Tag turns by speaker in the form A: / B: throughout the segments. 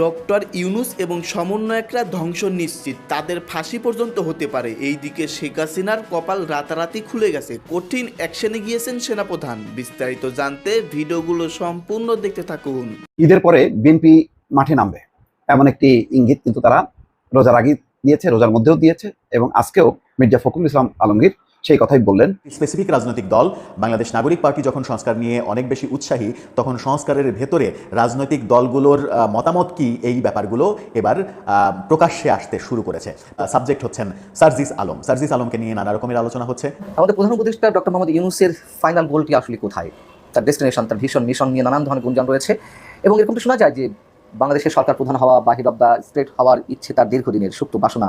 A: Doctor Yunus এবং সমন্বয়করা ধ্বংস নিশ্চিত। তাদের ফাঁসি পর্যন্ত হতে পারে। এইদিকে শেখ হাসিনার কপাল রাতারাতি খুলে গেছে। কঠিন অ্যাকশনে গিয়েছেন সেনাপ্রধান। বিস্তারিত জানতে ভিডিওগুলো সম্পূর্ণ দেখতে থাকুন।
B: ঈদের পরে বিএনপি মাঠে নামবে। এমন একটি ইঙ্গিত কিন্তু তারা রোজার আগে দিয়েছে, রোজার মধ্যেও দিয়েছে এবং আজকেও মির্জা ফখরুল ইসলাম আলমগীর সেই কথাই বললেন।
C: স্পেসিফিক রাজনৈতিক দল বাংলাদেশ নাগরিক পার্টি যখন সংস্কার নিয়ে অনেক বেশি উৎসাহী তখন সংস্কারের ভেতরে রাজনৈতিক দলগুলোর মতামত কি এই ব্যাপারগুলো এবার আহ, প্রকাশ্যে আসতে শুরু করেছে। সাবজেক্ট হচ্ছেন সার্জিস আলম। সার্জিস আলমকে নিয়ে নানা রকমের আলোচনা হচ্ছে।
D: আমাদের প্রধান উপদেষ্টা ডক্টর মোহাম্মদ ইউনুসের ফাইনাল গোলটি আসলে কোথায়? তার ডেস্টিনেশন তার ভীষণ মিশন নিয়ে নানান ধরনের গুঞ্জন রয়েছে। এবং এরকমটা শোনা যায় যে বাংলাদেশের সরকার প্রধান হওয়া বা হেড অব দ্য স্টেট হওয়ার ইচ্ছে তার দীর্ঘদিনের সুপ্ত বাসনা।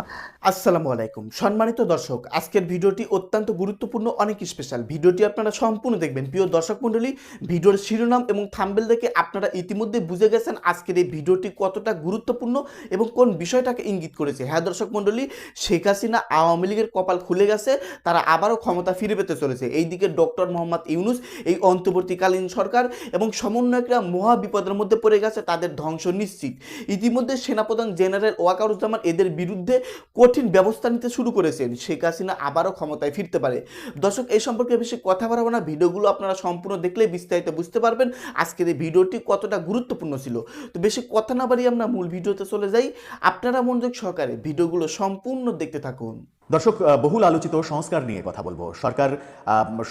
A: আসসালামু আলাইকুম। সম্মানিত দর্শক, আজকের ভিডিওটি অত্যন্ত গুরুত্বপূর্ণ, অনেক স্পেশাল ভিডিওটি আপনারা সম্পূর্ণ দেখবেন। প্রিয় দর্শক মণ্ডলী, ভিডিওর শিরোনাম এবং থাম্বেল দেখে আপনারা ইতিমধ্যে বুঝে গেছেন আজকের এই ভিডিওটি কতটা গুরুত্বপূর্ণ এবং কোন বিষয়টাকে ইঙ্গিত করেছে। হ্যাঁ দর্শক মণ্ডলী, শেখ হাসিনা আওয়ামী লীগের কপাল খুলে গেছে, তারা আবারও ক্ষমতা ফিরে পেতে চলেছে। এইদিকে ডক্টর মোহাম্মদ ইউনুস, এই অন্তর্বর্তীকালীন সরকার এবং সমন্বয়করা মহা বিপদের মধ্যে পড়ে গেছে, তাদের ধ্বংস নিশ্চিত। ইতিমধ্যে সেনাপ্রধান জেনারেল ওয়াকারুজ্জামান এদের বিরুদ্ধে কঠিন ব্যবস্থা নিতে শুরু করেছেন। শেখ হাসিনা আবারও ক্ষমতায় ফিরতে পারে। দর্শক এই সম্পর্কে বেশি কথা বাড়াবো না। ভিডিওগুলো আপনারা সম্পূর্ণ দেখলে বিস্তারিত বুঝতে পারবেন আজকের এই ভিডিওটি কতটা গুরুত্বপূর্ণ ছিল। তো বেশি কথা না বাড়িয়ে আমরা মূল ভিডিওতে চলে যাই। আপনারা মনোযোগ সহকারে ভিডিওগুলো সম্পূর্ণ দেখতে থাকুন।
C: দর্শক বহুল আলোচিত সংস্কার নিয়ে কথা বলব। সরকার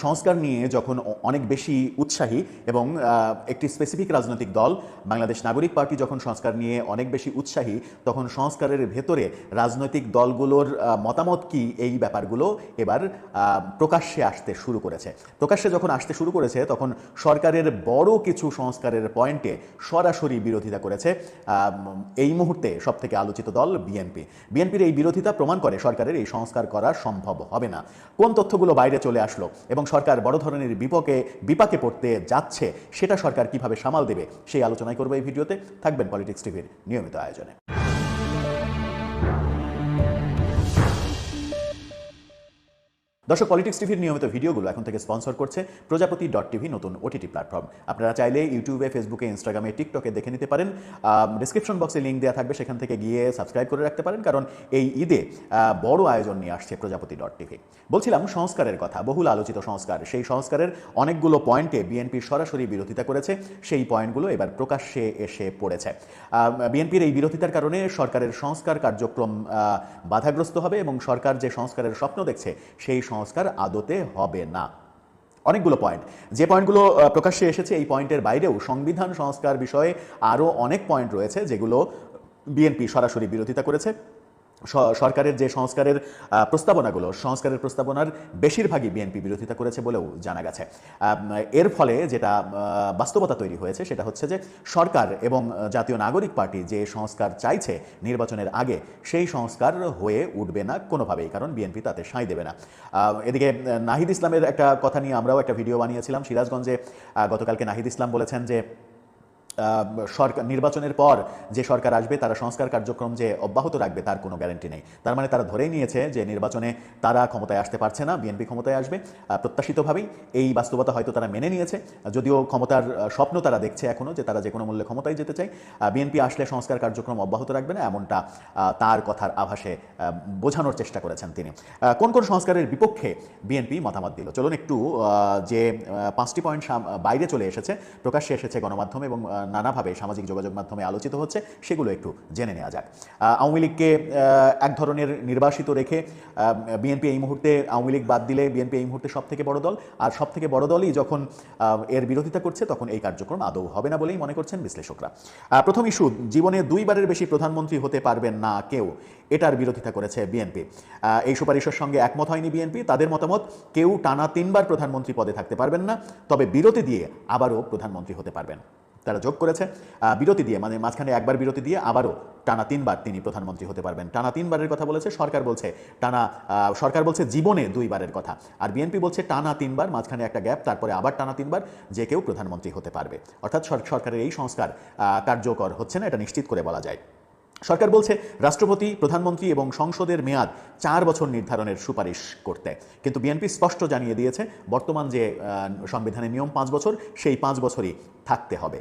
C: সংস্কার নিয়ে যখন অনেক বেশি উৎসাহী এবং একটি স্পেসিফিক রাজনৈতিক দল, বাংলাদেশ নাগরিক পার্টি যখন সংস্কার নিয়ে অনেক বেশি উৎসাহী, তখন সংস্কারের ভেতরে রাজনৈতিক দলগুলোর মতামত কি এই ব্যাপারগুলো এবার প্রকাশ্যে আসতে শুরু করেছে। প্রকাশ্যে যখন আসতে শুরু করেছে, তখন সরকারের বড় কিছু সংস্কারের পয়েন্টে সরাসরি বিরোধিতা করেছে এই মুহূর্তে সব থেকে আলোচিত দল বিএনপি। বিএনপির এই বিরোধিতা প্রমাণ করে সরকারের এই সংস্কার করা সম্ভব হবে না। কোন তথ্যগুলো বাইরে চলে আসলো এবং সরকার বড় ধরনের বিপকে, বিপাকে পড়তে যাচ্ছে, সেটা সরকার কীভাবে সামাল দেবে, সেই আলোচনায় করব এই ভিডিওতে। থাকবেন পলিটিক্স টিভির নিয়মিত আয়োজনে। দর্শক পলিটিক্স টিভির নিয়মিত ভিডিওগুলো এখন থেকে স্পন্সর করছে প্রজাপতি ডট টিভি নতুন ওটিটি প্ল্যাটফর্ম আপনারা চাইলে ইউটিউবে ফেসবুকে ইনস্টাগ্রামে টিকটকে দেখে নিতে পারেন। ডিসক্রিপশন বক্সে লিঙ্ক দেওয়া থাকবে, সেখান থেকে গিয়ে সাবস্ক্রাইব করে রাখতে পারেন, কারণ এই ঈদে বড় আয়োজন নিয়ে আসছে প্রজাপতি ডট টিভি। বলছিলাম সংস্কারের কথা, বহুল আলোচিত সংস্কার। সেই সংস্কারের অনেকগুলো পয়েন্টে বিএনপি সরাসরি বিরোধিতা করেছে, সেই পয়েন্টগুলো এবার প্রকাশ্যে এসে পড়েছে। বিএনপির এই বিরোধিতার কারণে সরকারের সংস্কার কার্যক্রম বাধাগ্রস্ত হবে এবং সরকার যে সংস্কারের স্বপ্ন দেখছে, সেই সংস্কার আদতে হবে না। অনেকগুলো পয়েন্ট যে পয়েন্টগুলো প্রকাশ্যে এসেছে, এই পয়েন্টের বাইরেও সংবিধান সংস্কার বিষয়ে আরও অনেক পয়েন্ট রয়েছে যেগুলো বিএনপি সরাসরি বিরোধিতা করেছে। সরকারের যে সংস্কারের প্রস্তাবনাগুলো, সংস্কারের প্রস্তাবনার বেশিরভাগই বিএনপি বিরোধিতা করেছে বলেও জানা গেছে। এর ফলে যেটা বাস্তবতা তৈরি হয়েছে সেটা হচ্ছে যে সরকার এবং জাতীয় নাগরিক পার্টি যে সংস্কার চাইছে নির্বাচনের আগে, সেই সংস্কার হয়ে উঠবে না কোনোভাবেই, কারণ বিএনপি তাতে সাঁই দেবে না। এদিকে নাহিদ ইসলামের একটা কথা নিয়ে আমরাও একটা ভিডিও বানিয়েছিলাম সিরাজগঞ্জে। গতকালকে নাহিদ ইসলাম বলেছেন যে সরকার নির্বাচনের পর যে সরকার আসবে, তারা সংস্কার কার্যক্রম যে অব্যাহত রাখবে, তার কোনো গ্যারান্টি নেই। তার মানে তারা ধরেই নিয়েছে যে নির্বাচনে তারা ক্ষমতায় আসতে পারছে না বিএনপি ক্ষমতায় আসবে। প্রত্যাশিতভাবেই এই বাস্তবতা হয়তো তারা মেনে নিয়েছে। যদিও ক্ষমতার স্বপ্ন তারা দেখছে এখনও যে তারা যে কোনো মূল্যে ক্ষমতায় যেতে চায়। বিএনপি আসলে সংস্কার কার্যক্রম অব্যাহত রাখবে না, এমনটা তার কথার আভাসে বোঝানোর চেষ্টা করেছেন তিনি। কোন কোন সংস্কারের বিপক্ষে বিএনপি মতামত দিল? চলুন একটু যে পাঁচটি পয়েন্ট বাইরে চলে এসেছে, প্রকাশ্যে এসেছে গণমাধ্যমে এবং নানাভাবে সামাজিক যোগাযোগ মাধ্যমে আলোচিত হচ্ছে, সেগুলো একটু জেনে নেওয়া যাক। আওয়ামী লীগকে এক ধরনের নির্বাসিত রেখে বিএনপি এই মুহূর্তে, আওয়ামী লীগ বাদ দিলে বিএনপি এই মুহূর্তে সব থেকে বড় দল। আর সব থেকে বড় দলই যখন এর বিরোধিতা করছে, তখন এই কার্যক্রম আদৌ হবে না বলেই মনে করছেন বিশ্লেষকরা। প্রথম ইস্যু, জীবনে দুইবারের বেশি প্রধানমন্ত্রী হতে পারবেন না কেউ, এটার বিরোধিতা করেছে বিএনপি। এই সুপারিশের সঙ্গে একমত হয়নি বিএনপি, তাদের মতামত, কেউ টানা তিনবার প্রধানমন্ত্রী পদে থাকতে পারবেন না, তবে বিরতি দিয়ে আবারও প্রধানমন্ত্রী হতে পারবেন। তারা যোগ করেছে। বিরতি দিয়ে মানে মাঝখানে একবার বিরতি দিয়ে আবারও টানা তিনবার তিনি প্রধানমন্ত্রী হতে পারবেন। টানা তিনবারের কথা বলেছে, সরকার বলছে, টানা সরকার বলছে জীবনে দুইবারের কথা। আর বিএনপি বলছে টানা তিনবার, মাঝখানে একটা গ্যাপ, তারপরে আবার টানা তিনবার, যে কেউ প্রধানমন্ত্রী হতে পারবে। অর্থাৎ সরকারের এই সংস্কার কার্যকর হচ্ছে না, এটা নিশ্চিত করে বলা যায়। সরকার বলছে রাষ্ট্রপতি, প্রধানমন্ত্রী এবং সংসদের মেয়াদ চার বছর নির্ধারণের সুপারিশ করতে। কিন্তু বিএনপি স্পষ্ট জানিয়ে দিয়েছে, বর্তমান যে সংবিধানের নিয়ম পাঁচ বছর, সেই পাঁচ বছরই থাকতে হবে।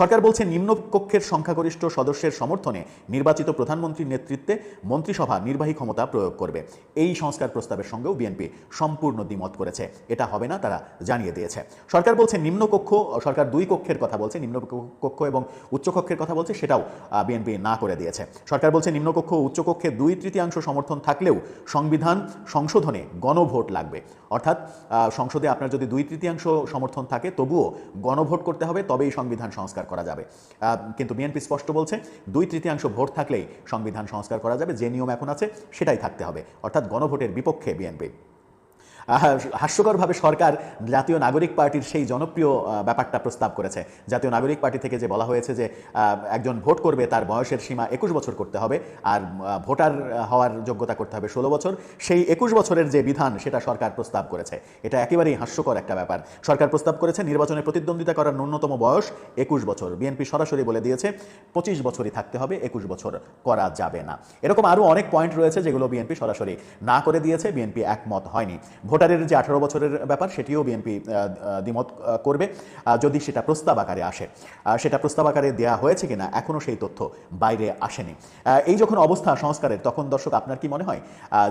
C: সরকার বলছে নিম্নকক্ষের সংখ্যাগরিষ্ঠ সদস্যের সমর্থনে নির্বাচিত প্রধানমন্ত্রীর নেতৃত্বে মন্ত্রিসভা নির্বাহী ক্ষমতা প্রয়োগ করবে। এই সংস্কার প্রস্তাবের সঙ্গেও বিএনপি সম্পূর্ণ দ্বিমত করেছে। এটা হবে না, তারা জানিয়ে দিয়েছে। সরকার বলছে নিম্নকক্ষ সরকার দুই কক্ষের কথা বলছে, নিম্ন কক্ষ এবং উচ্চকক্ষের কথা বলছে, সেটাও বিএনপি না করে দিয়েছে। সরকার বলছে, নিম্নকক্ষ ও উচ্চকক্ষে দুই তৃতীয়াংশ সমর্থন থাকলেও সংবিধান সংশোধনে গণভোট লাগবে। অর্থাৎ সংসদে আপনার যদি দুই তৃতীয়াংশ সমর্থন থাকে, তবুও গণভোট করতে হবে, তবেই সংবিধান সংস্কার করা যাবে। কিন্তু বিএনপি স্পষ্ট বলছে, দুই তৃতীয়াংশ ভোট থাকলেই সংবিধান সংস্কার করা যাবে, যে নিয়ম এখন আছে সেটাই থাকতে হবে। অর্থাৎ গণভোটের বিপক্ষে বিএনপি। হাস্যকরভাবে সরকার জাতীয় নাগরিক পার্টির সেই জনপ্রিয় ব্যাপারটা প্রস্তাব করেছে। জাতীয় নাগরিক পার্টি থেকে যে বলা হয়েছে যে একজন ভোট করবে তার বয়সের সীমা একুশ বছর করতে হবে আর ভোটার হওয়ার যোগ্যতা করতে হবে ষোলো বছর। সেই একুশ বছরের যে বিধান সেটা সরকার প্রস্তাব করেছে। এটা একেবারেই হাস্যকর একটা ব্যাপার। সরকার প্রস্তাব করেছে নির্বাচনে প্রতিদ্বন্দ্বিতা করার ন্যূনতম বয়স একুশ বছর। বিএনপি সরাসরি বলে দিয়েছে, পঁচিশ বছরই থাকতে হবে, একুশ বছর করা যাবে না। এরকম আরও অনেক পয়েন্ট রয়েছে যেগুলো বিএনপি সরাসরি না করে দিয়েছে। বিএনপি একমত হয়নি। ভোটারের যে আঠারো বছরের ব্যাপার, সেটিও বিএনপি দ্বিমত করবে। যদি সেটা প্রস্তাব আকারে আসে সেটা প্রস্তাব আকারে দেওয়া হয়েছে কিনা, এখনও সেই তথ্য বাইরে আসেনি। এই যখন অবস্থা সংস্কারের, তখন দর্শক, আপনার কি মনে হয়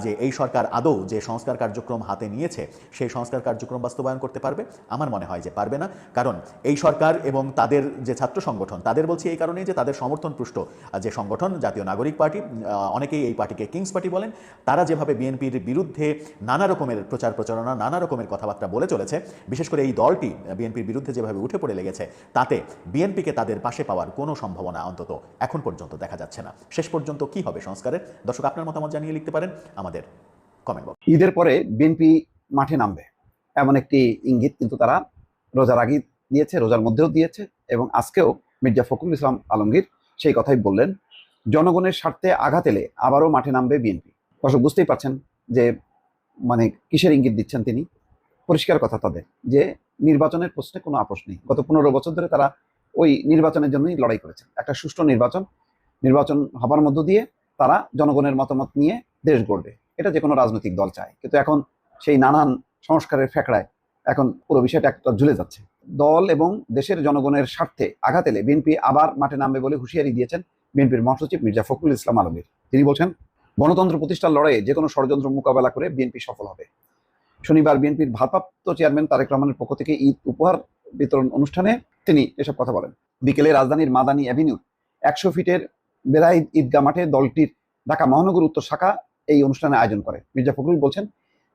C: যে এই সরকার আদৌ যে সংস্কার কার্যক্রম হাতে নিয়েছে, সেই সংস্কার কার্যক্রম বাস্তবায়ন করতে পারবে? আমার মনে হয় যে পারবে না। কারণ এই সরকার এবং তাদের যে ছাত্র সংগঠন, তাদের বলছি এই কারণেই যে তাদের সমর্থন পুষ্ট যে সংগঠন, জাতীয় নাগরিক পার্টি অনেকেই এই পার্টিকে কিংস পার্টি বলেন, তারা যেভাবে বিএনপির বিরুদ্ধে নানা রকমের প্রচার প্রচারণা নানা রকমের কথাবার্তা বলে চলেছে। বিশেষ করে এই দলটি, বিএনপির বিরুদ্ধে যেভাবে উঠে পড়ে লেগেছে, তাতে বিএনপিকে তাদের পাশে পাওয়ার কোনো সম্ভাবনা অন্তত এখন পর্যন্ত দেখা যাচ্ছে না। শেষ পর্যন্ত কি হবে সংস্কারের? দর্শক, আপনার মতামত জানিয়ে লিখতে পারেন আমাদের কমেন্ট বক্স
B: ঈদের পরে বিএনপি মাঠে নামবে, এমন একটি ইঙ্গিত কিন্তু তারা রোজার আগে দিয়েছে, রোজার মধ্যেও দিয়েছে এবং আজকেও মির্জা ফখরুল ইসলাম আলমগীর সেই কথাই বললেন, জনগণের স্বার্থে আঘাত এলে আবারও মাঠে নামবে বিএনপি। দর্শক, বুঝতেই পারছেন যে মানে কিসের ইঙ্গিত দিচ্ছেন তিনি? পরিষ্কার কথা তাদের, যে নির্বাচনের প্রশ্নে কোনো আপোষ নেই। গত পনেরো বছর ধরে তারা ওই নির্বাচনের জন্যই লড়াই করেছেন। একটা সুষ্ঠু নির্বাচন নির্বাচন হবার মধ্য দিয়ে তারা জনগণের মতামত নিয়ে দেশ গড়বে। এটা যে কোনো রাজনৈতিক দল চায়। কিন্তু এখন সেই নানান সংস্কারের ফেকড়ায় এখন পুরো বিষয়টা একটা ঝুলে যাচ্ছে। দল এবং দেশের জনগণের স্বার্থে আঘাত এলে বিএনপি আবার মাঠে নামবে বলে হুঁশিয়ারি দিয়েছেন বিএনপির মহাসচিব মির্জা ফখরুল ইসলাম আলমগীর। তিনি বলছেন গণতন্ত্র প্রতিষ্ঠার লড়াইয়ে যে কোনো ষড়যন্ত্র মোকাবেলা করে বিএনপি সফল হবে। শনিবার বিএনপির ভারপ্রাপ্ত চেয়ারম্যান তারেক রহমানের পক্ষ থেকে ঈদ উপহার বিতরণ অনুষ্ঠানে তিনি এসব কথা বলেন। বিকেলে রাজধানীর মাদানী অ্যাভিনিউর একশো ফিটের বেড়াই ঈদগাহ মাঠে দলটির ঢাকা মহানগর উত্তর শাখা এই অনুষ্ঠানে আয়োজন করে। মির্জা ফখরুল বলছেন,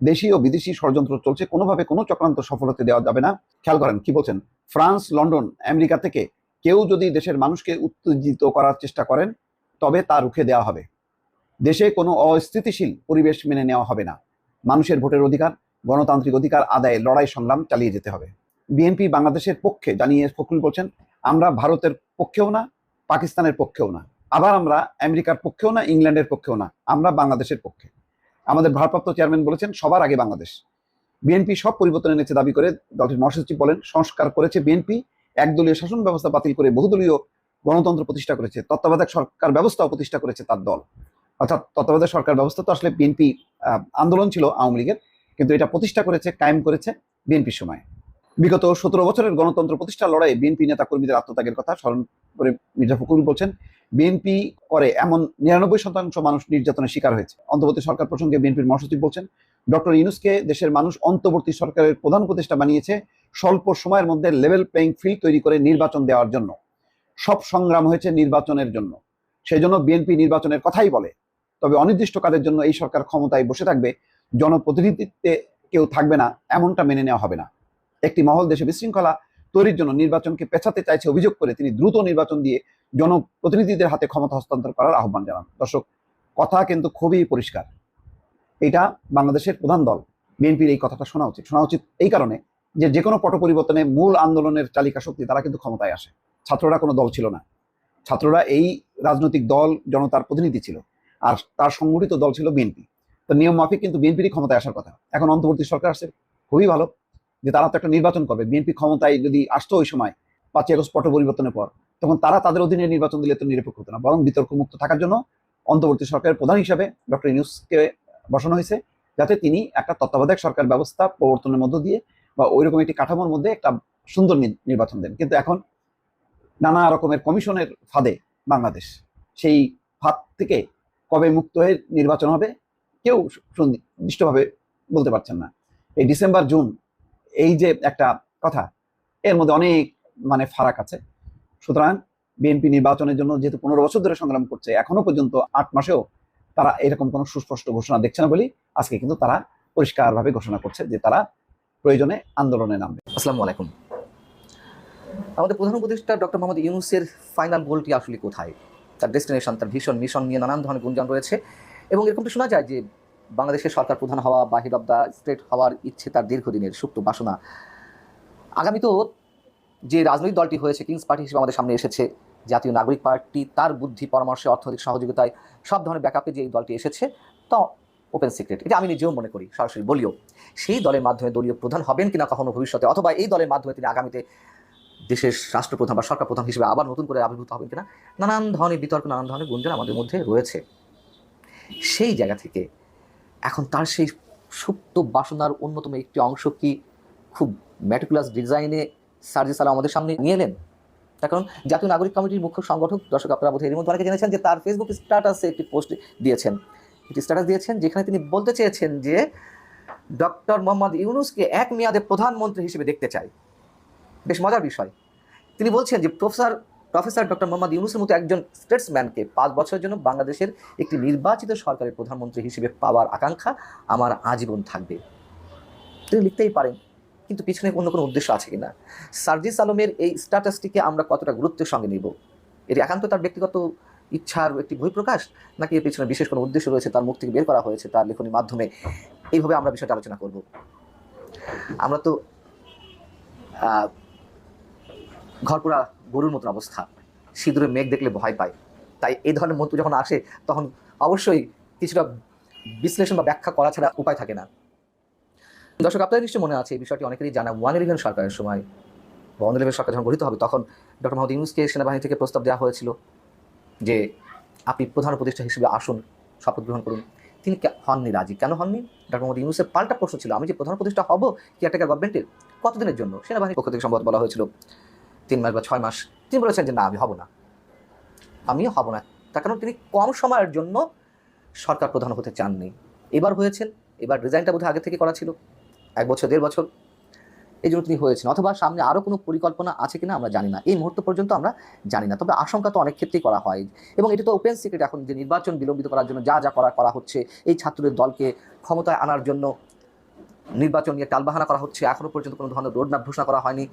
B: দেশি ও বিদেশি ষড়যন্ত্র চলছে, কোনোভাবে কোনো চক্রান্ত সফল হতে দেওয়া যাবে না। খেয়াল করেন, কি বলছেন? ফ্রান্স, লন্ডন, আমেরিকা থেকে কেউ যদি দেশের মানুষকে উত্তেজিত করার চেষ্টা করেন, তবে তা রুখে দেওয়া হবে। দেশে কোনো অস্থিতিশীল পরিবেশ মেনে নেওয়া হবে না। মানুষের ভোটের অধিকার, গণতান্ত্রিক অধিকার, আদায়ে লড়াই সংগ্রাম চালিয়ে যেতে হবে। বিএনপি বাংলাদেশের পক্ষে জানিয়ে ফখরুল বলছেন, আমরা ভারতের পক্ষেও না, পাকিস্তানের পক্ষেও না। আবার আমরা আমেরিকার পক্ষেও না, ইংল্যান্ডের পক্ষেও না, আমরা বাংলাদেশের পক্ষে। আমাদের ভারপ্রাপ্ত চেয়ারম্যান বলেছেন, সবার আগে বাংলাদেশ। বিএনপি সব পরিবর্তন এনেছে দাবি করে, দলটির মহাসচিব বলেন, সংস্কার করেছে বিএনপি, একদলীয় শাসন ব্যবস্থা বাতিল করে বহুদলীয় গণতন্ত্র প্রতিষ্ঠা করেছে, তত্ত্বাবধায়ক সরকার ব্যবস্থাও প্রতিষ্ঠা করেছে তার দল। অর্থাৎ তত্ত্বাবধায়ক সরকার ব্যবস্থা তো আসলে বিএনপি আন্দোলন ছিল আওয়ামী লীগের, কিন্তু এটা প্রতিষ্ঠা করেছে, কায়েম করেছে বিএনপির সময়। বিগত সতেরো বছরের গণতন্ত্র প্রতিষ্ঠার লড়াইয়ে বিএনপি নেতা কর্মীদের আত্মত্যাগের কথা স্মরণ করে মির্জা ফখরুল বলছেন, বিএনপি করে এমন নিরানব্বই শতাংশ মানুষ নির্যাতনের শিকার হয়েছে। অন্তর্বর্তী সরকার প্রসঙ্গে বিএনপির মহাসচিব বলছেন, ডক্টর ইউনুসকে দেশের মানুষ অন্তর্বর্তী সরকারের প্রধান উপদেষ্টা বানিয়েছে স্বল্প সময়ের মধ্যে লেভেল প্লেইং ফিল্ড তৈরি করে নির্বাচন দেওয়ার জন্য। সব সংগ্রাম হয়েছে নির্বাচনের জন্য। সেই জন্য বিএনপি নির্বাচনের কথাই বলে। তবে অনির্দিষ্ট কাজের জন্য এই সরকার ক্ষমতায় বসে থাকবে। জনপ্রতিনিধিত্বে কেউ থাকবে না, এমনটা মেনে নেওয়া হবে না। একটি মহল দেশে বিশৃঙ্খলা তৈরির জন্য নির্বাচনকে পেছাতে চাইছে অভিযোগ করে তিনি দ্রুত নির্বাচন দিয়ে জনপ্রতিনিধিদের হাতে ক্ষমতা হস্তান্তর করার আহ্বান জানান। দর্শক, কথা কিন্তু খুবই পরিষ্কার। এটা বাংলাদেশের প্রধান দল, বিএনপির এই কথাটা শোনা উচিত। শোনা উচিত এই কারণে যে যে কোনো পট পরিবর্তনে মূল আন্দোলনের চালিকা শক্তি তারা কিন্তু ক্ষমতায় আসে। ছাত্ররা কোনো দল ছিল না। ছাত্ররা এই রাজনৈতিক দল, জনতার প্রতিনিধি ছিল। আর তার সংগঠিত দল ছিল বিএনপি। তো নিয়ম মাফিক কিন্তু বিএনপিরই ক্ষমতায় আসার কথা। এখন অন্তর্বর্তী সরকার আসছে খুবই ভালো যে তারা তো একটা নির্বাচন করবে। বিএনপি ক্ষমতায় যদি আসতো ওই সময় পাঁচই আগস্ট পট পরিবর্তনের পর তখন তারা তাদের অধীনে নির্বাচন দিলে তো নিরপেক্ষ হতো না। বরং বিতর্ক মুক্ত থাকার জন্য অন্তর্বর্তী সরকারের প্রধান হিসাবে ডক্টর ইউনুসকে বসানো হয়েছে যাতে তিনি একটা তত্ত্বাবধায়ক সরকার ব্যবস্থা প্রবর্তনের মধ্য দিয়ে বা ওইরকম একটি কাঠামোর মধ্যে একটা সুন্দর নির্বাচন দেন। কিন্তু এখন নানা রকমের কমিশনের ফাঁদে বাংলাদেশ। সেই ফাঁদ থেকে কবে মুক্ত হয়ে নির্বাচন হবে, কেউ সুনির্দিষ্টভাবে বলতে পারছেন না। এই ডিসেম্বর, জুন, এই যে একটা কথা, এর মধ্যে অনেক মানে ফারাক আছে। সুতরাং বিএনপি নির্বাচনের জন্য যেহেতু পনেরো বছর ধরে সংগ্রাম করছে, এখনও পর্যন্ত আট মাসেও তারা এরকম কোনো সুস্পষ্ট ঘোষণা দেখছে না বলেই আজকে কিন্তু তারা পরিষ্কারভাবে ঘোষণা করছে যে তারা প্রয়োজনে আন্দোলনে নামবে।
D: আসসালামু আলাইকুম। আমাদের প্রধান উপদেষ্টা ডক্টর মোহাম্মদ ইউনুসের ফাইনাল গোলটি আসলে কোথায়? তার ডেস্টিনেশন তার ভীষণ মিশন নিয়ে নানান ধরনের গুঞ্জন রয়েছে। এবং এরকমটা শোনা যায় যে, বাংলাদেশের সরকার প্রধান হওয়া বা হেড অফ দ্য স্টেট হওয়ার ইচ্ছে তার দীর্ঘদিনের সুপ্ত বাসনা। আগামী তো যে রাজনৈতিক দলটি হয়েছে কিংস পার্টি হিসেবে আমাদের সামনে এসেছে, জাতীয় নাগরিক পার্টি, তার বুদ্ধি, পরামর্শে, অর্থনৈতিক সহযোগিতায় সব ধরনের ব্যাকআপে যে এই দলটি এসেছে, তো ওপেন সিক্রেট এটা আমি নিজেও মনে করি, সরাসরি বলিও। সেই দলের মাধ্যমে দলীয় প্রধান হবেন কিনা কখনো ভবিষ্যতে, অথবা এই দলের মাধ্যমে তিনি আগামীতে দেশের রাষ্ট্রপ্রধান বা সরকার প্রধান হিসেবে আবার নতুন করে আবির্ভূত হবেন কিনা? নানান ধরনের বিতর্ক, নানান ধরনের গুঞ্জন আমাদের মধ্যে রয়েছে। সেই জায়গা থেকে এখন তার সেই সুপ্ত বাসনার অন্যতম একটি অংশ কি খুব ম্যাটিকুলাস ডিজাইনে সার্জি সালাম আমাদের সামনে নিয়ে এলেন? তার কারণ জাতীয় নাগরিক কমিটির মুখ্য সংগঠক, দর্শক আপনারা বোধহয় এর মধ্যে অনেকে জেনেছেন যে তার ফেসবুক স্ট্যাটাসে একটি পোস্ট দিয়েছেন। একটি স্ট্যাটাস দিয়েছেন যেখানে তিনি বলতে চেয়েছেন যে ডক্টর মোহাম্মদ ইউনুসকে এক মেয়াদে প্রধানমন্ত্রী হিসেবে দেখতে চাই। বেশ মজার বিষয়। তিনি বলছেন যে প্রফেসর প্রফেসর ডক্টর মোহাম্মদ ইউনুসের মতো একজন স্টেটসম্যানকে পাঁচ বছরের জন্য বাংলাদেশের একটি নির্বাচিত সরকারের প্রধানমন্ত্রী হিসেবে পাওয়ার আকাঙ্ক্ষা আমার আজীবন থাকবে। তিনি লিখতেই পারেন, কিন্তু পিছনে অন্য কোনো উদ্দেশ্য আছে কিনা? সার্জিস আলমের এই স্ট্যাটাসটিকে আমরা কতটা গুরুত্বের সঙ্গে নিব? এটি একান্ত তার ব্যক্তিগত ইচ্ছার একটি বহিঃপ্রকাশ? নাকি এর পিছনে বিশেষ কোনো উদ্দেশ্য রয়েছে তার মুখ থেকে বের করা হয়েছে তার লেখনীর মাধ্যমে? এইভাবে আমরা বিষয়টা আলোচনা করব। আমরা তো ঘরপুরা গরুর মতন অবস্থা। সিঁদুরে মেঘ দেখলে ভয় পায়। তাই এই ধরনের মন্ত্র যখন আসে, তখন অবশ্যই কিছুটা বিশ্লেষণ বা ব্যাখ্যা করা ছাড়া উপায় থাকে না। দর্শক, আপনাদের নিশ্চয়ই মনে আছে, এই বিষয়টি অনেকেরই জানা। ওয়ান ইলেভেন সরকারের সময় ওয়ান ইলেভেন সরকার যখন গঠিত হবে, তখন ডক্টর মোহাম্মদ ইউনুসকে সেনাবাহিনী থেকে প্রস্তাব দেওয়া হয়েছিল যে, আপনি প্রধান উপদেষ্টা হিসেবে আসুন, শপথ গ্রহণ করুন। তিনি হননি রাজি। কেন হননি? ডক্টর মোহাম্মদ ইউনুসের পাল্টা প্রশ্ন ছিল, আমি যে প্রধান উপদেষ্টা হব, কি একটা গভর্নমেন্টের কতদিনের জন্য? সেনাবাহিনীর পক্ষ থেকে সম্ভবত বলা হয়েছিল তিন মাস বা ছয় মাস, তিনি বলেছেন যে, না, আমি হব না। আমিও হব না। তার কারণ তিনি কম সময়ের জন্য সরকার প্রধান হতে চাননি। এবার হয়েছেন, এবার ডিজাইনটা বোধহয় আগে থেকে করা ছিল, এক বছর, দেড় বছর। এই জন্য তিনি হয়েছেন। অথবা সামনে আরও কোনো পরিকল্পনা আছে কিনা আমরা জানি না। এই মুহূর্ত পর্যন্ত আমরা জানি না। তবে আশঙ্কা তো অনেক ক্ষেত্রেই করা হয়। এবং এটি তো ওপেন সিক্রেট এখন, যে নির্বাচন বিলম্বিত করার জন্য যা যা করা করা হচ্ছে, এই ছাত্রদের দলকে ক্ষমতায় আনার জন্য নির্বাচন নিয়ে টালবাহানা করা হচ্ছে। এখনও পর্যন্ত কোনো ধরনের রোডম্যাপ ঘোষণা করা হয়নি।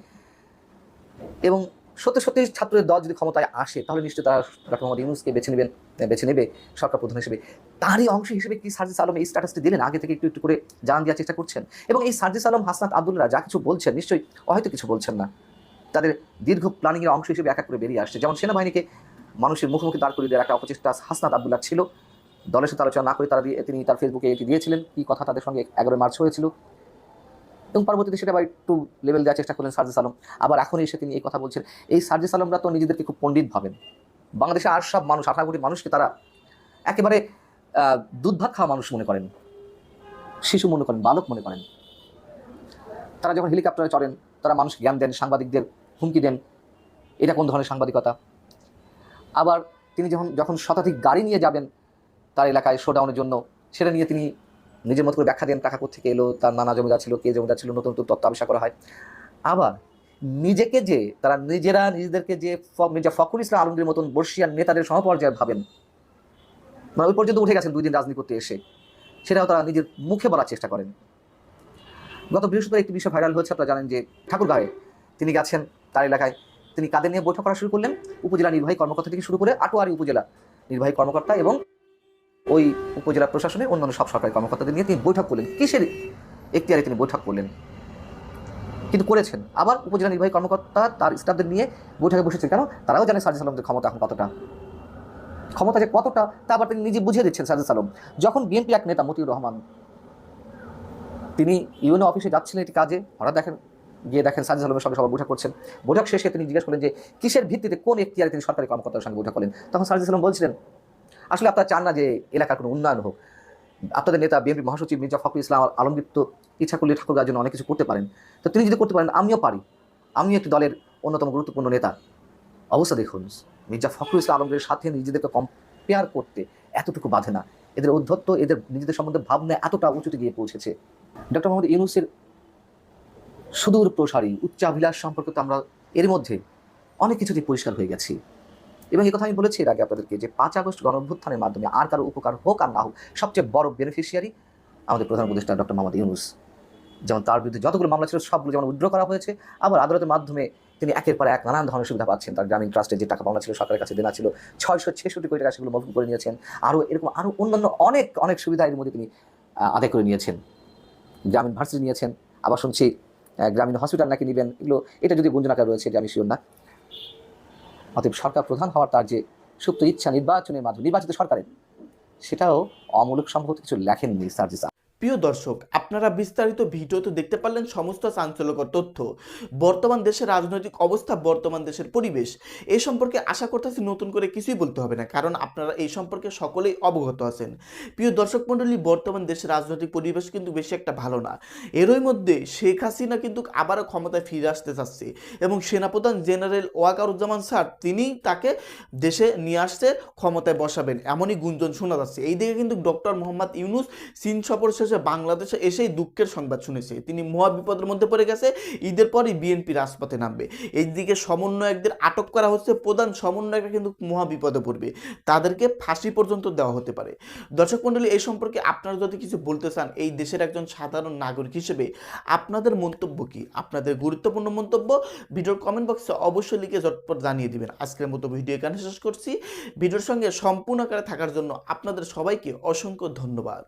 D: এবং সত্যি সত্যি ছাত্রদের দল যদি ক্ষমতায় আসে, তাহলে নিশ্চয়ই তারা ডক্টর মোহাম্মদ ইউনুসকে বেছে নেবেন বেছে নেবে সরকার প্রধান হিসেবে। তারই অংশ হিসেবে কি সার্জিস আলম এই স্ট্যাটাসটি দিলেন? আগে থেকে একটু একটু করে জান দেওয়ার চেষ্টা করছেন। এবং এই সার্জিস আলম, হাসনাত আবদুল্লাহ যা কিছু বলছেন, নিশ্চয়ই হয়তো কিছু বলছেন না। তাদের দীর্ঘ প্ল্যানিংয়ের অংশ হিসেবে এক এক করে বেরিয়ে আসছে। যেমন সেনাবাহিনীকে মানুষের মুখোমুখি দাঁড় করিয়ে দেওয়ার একটা অপচেষ্টা হাসনাত আবদুল্লাহ ছিল। দলের সাথে আলোচনা না করে তারা দিয়ে তিনি তার ফেসবুকে এটি দিয়েছিলেন। কি কথা তাদের সঙ্গে এগারোই মার্চ হয়েছিল? এবং পরবর্তীতে সেটা আবার একটু লেভেল দেওয়ার চেষ্টা করলেন সার্জিস আলম। আবার এখন এসে তিনি এই কথা বলছেন। এই সার্জিস আলমরা তো নিজেদেরকে খুব পণ্ডিত ভাবেন। বাংলাদেশে আর সব মানুষ, আঠারো কোটি মানুষকে তারা একেবারে দুধ ভাত খাওয়া মানুষ মনে করেন। শিশু মনে করেন, বালক মনে করেন। তারা যখন হেলিকপ্টারে চড়েন, তারা মানুষ জ্ঞান দেন, সাংবাদিকদের হুমকি দেন। এটা কোন ধরনের সাংবাদিকতা? আবার তিনি যখন যখন শতাধিক গাড়ি নিয়ে যাবেন তার এলাকায় শোডাউনের জন্য, সেটা নিয়ে তিনি নিজের মতো করে ব্যাখ্যা দেন টাকা থেকে এলো, তার নানা জমিদার ছিল, কে জমিদার ছিল, নতুন নতুন তত্ত্ব আবিষ্কার করা হয়। আবার নিজেকে যে, তারা নিজেরা নিজেদেরকে যে মির্জা ফখরুল ইসলাম আলমগীর মতন বর্ষিয়ান নেতাদের সমপর্যায়ে ভাবেন মানে ওই পর্যন্ত উঠে গেছেন দুই দিন রাজনীতি করতে এসে। সেটাও তারা নিজের মুখে বলার চেষ্টা করেন। গত বৃহস্পতিবার একটি বিষয় ভাইরাল হয়েছে, আপনারা জানেন যে ঠাকুরগাঁয়ে তিনি গেছেন তার এলাকায়। তিনি কাদের নিয়ে বৈঠক করা শুরু করলেন? উপজেলা নির্বাহী কর্মকর্তা থেকে শুরু করে আটোয়ারি উপজেলা নির্বাহী কর্মকর্তা এবং ওই উপজেলা প্রশাসনের অন্যান্য সব সরকারি কর্মকর্তাদের নিয়ে তিনি বৈঠক করলেন। কিসের এখতিয়ারে তিনি বৈঠক করলেন? কিন্তু করেছেন। আবার উপজেলা নির্বাহী কর্মকর্তা তার স্টাফদের নিয়ে বৈঠকে বসেছেন কেন? তারাও জানে সার্জিস আলমদের ক্ষমতা এখন কতটা। ক্ষমতা যে কতটা, তা আবার তিনি নিজে বুঝিয়ে দিচ্ছেন সার্জিস আলম। যখন বিএনপি এক নেতা মতিউর রহমান তিনি ইউএনও অফিসে যাচ্ছিলেন একটি কাজে, হঠাৎ দেখেন, গিয়ে দেখেন সাজিদ আলমের সঙ্গে সবাই বৈঠক করছেন। বৈঠক শেষে তিনি জিজ্ঞেস করলেন যে, কিসের ভিত্তিতে কোন এখতিয়ারে তিনি সরকারি কর্মকর্তার সঙ্গে বৈঠক করলেন? তখন সাজিদ আলম বলছিলেন আসলে আপনারা চান না যে এলাকার কোনো উন্নয়ন হোক। আপনাদের নেতা, বিএনপি মহাসচিব মির্জা ফখরুল ইসলাম, আলমগীর ইচ্ছা করলে ঠাকুরগার জন্য অনেক কিছু করতে পারেন। তো তিনি যদি করতে পারেন, আমিও পারি। আমিও একটি দলের অন্যতম গুরুত্বপূর্ণ নেতা। অবস্থা দেখুন, মির্জা ফখরুল ইসলাম আলমগীরের সাথে নিজেদেরকে কম্পেয়ার করতে এতটুকু বাধে না। এদের অধ্যত্ত, এদের নিজেদের সম্বন্ধে ভাবনা এতটা উঁচুতে গিয়ে পৌঁছেছে। ডক্টর মোহাম্মদ ইউনুসের সুদূর প্রসারী উচ্চাভিলাষ সম্পর্কে তো আমরা এর মধ্যে অনেক কিছুতেই পরিষ্কার হয়ে গেছি। এবং এই কথা আমি বলেছি এর আগে আপনাদেরকে যে পাঁচ আগস্ট গণ অভ্যুত্থানের মাধ্যমে আর কারও উপকার হোক আর না হোক, সবচেয়ে বড় বেনিফিশিয়ারি আমাদের প্রধান উপদেষ্টা ডক্টর মোহাম্মদ ইউনুস। যেমন তার বিরুদ্ধে যতগুলো মামলা ছিল, সবগুলো যেমন উইথড্র করা হয়েছে, আবার আদালতের মাধ্যমে তিনি একের পর এক নানান ধরনের সুবিধা পাচ্ছেন। তার গ্রামীণ ট্রাস্টে যে টাকা পাওনা ছিল, সরকারের কাছে দেনা ছিল, ছয়শো ছেষট্টি কোটি টাকা সেগুলো মকুব করে নিয়েছেন। আরও এরকম আরও অন্যান্য অনেক অনেক সুবিধা এর মধ্যে তিনি আদায় করে নিয়েছেন। গ্রামীণ ভার্সিটি নিয়েছেন আবার শুনছি গ্রামীণ হসপিটাল নাকি নেবেন, এগুলো, এটা যদি গুঞ্জন আকার রয়েছে যে আমি শিওর না। অতএব সরকার প্রধান হওয়ার তার যে সুপ্ত ইচ্ছা নির্বাচনের মাধ্যমে নির্বাচিত সরকারের, সেটাও অমূলক সম্ভবত কিছু লেখেননি সার্জিস
A: প্রিয় দর্শক, আপনারা বিস্তারিত ভিডিওতে দেখতে পারলেন সমস্ত চাঞ্চল্যকর তথ্য। বর্তমান দেশের রাজনৈতিক অবস্থা, বর্তমান দেশের পরিবেশ এই সম্পর্কে আশা করতেছি নতুন করে কিছুই বলতে হবে না, কারণ আপনারা এই সম্পর্কে সকলেই অবগত আছেন। প্রিয় দর্শক মণ্ডলী, বর্তমান দেশের রাজনৈতিক পরিবেশ কিন্তু বেশি একটা ভালো না। এরই মধ্যে শেখ হাসিনা কিন্তু আবারও ক্ষমতায় ফিরে আসতে চাচ্ছে এবং সেনাপ্রধান জেনারেল ওয়াকারুজ্জামান স্যার, তিনি তাকে দেশে নিয়ে আসতে ক্ষমতায় বসাবেন, এমনই গুঞ্জন শোনা যাচ্ছে। এই দিকে কিন্তু ডক্টর মোহাম্মদ ইউনুস চীন সফর শেষে বাংলাদেশে এসেই দুঃখের সংবাদ শুনেছে। তিনি মহা বিপদের মধ্যে পড়ে গেছে, ঈদের পরই বিএনপি রাজপথে নামবে। এইদিকে সমন্বয়কদের আটক করা হচ্ছে, প্রধান সমন্বয়করা কিন্তু মহা বিপদে পড়বে। তাদেরকে ফাঁসি পর্যন্ত দেওয়া হতে পারে। দর্শক মণ্ডলী, এই সম্পর্কে আপনারা যদি কিছু বলতে চান, এই দেশের একজন সাধারণ নাগরিক হিসেবে আপনাদের মন্তব্য কি? আপনাদের গুরুত্বপূর্ণ মন্তব্য ভিডিওর কমেন্ট বক্সে অবশ্যই লিখে ঝটপট জানিয়ে দিবেন। আজকের মতো ভিডিও এখানে শেষ করছি। ভিডিওর সঙ্গে সম্পূর্ণ আকারে থাকার জন্য আপনাদের সবাইকে অসংখ্য ধন্যবাদ।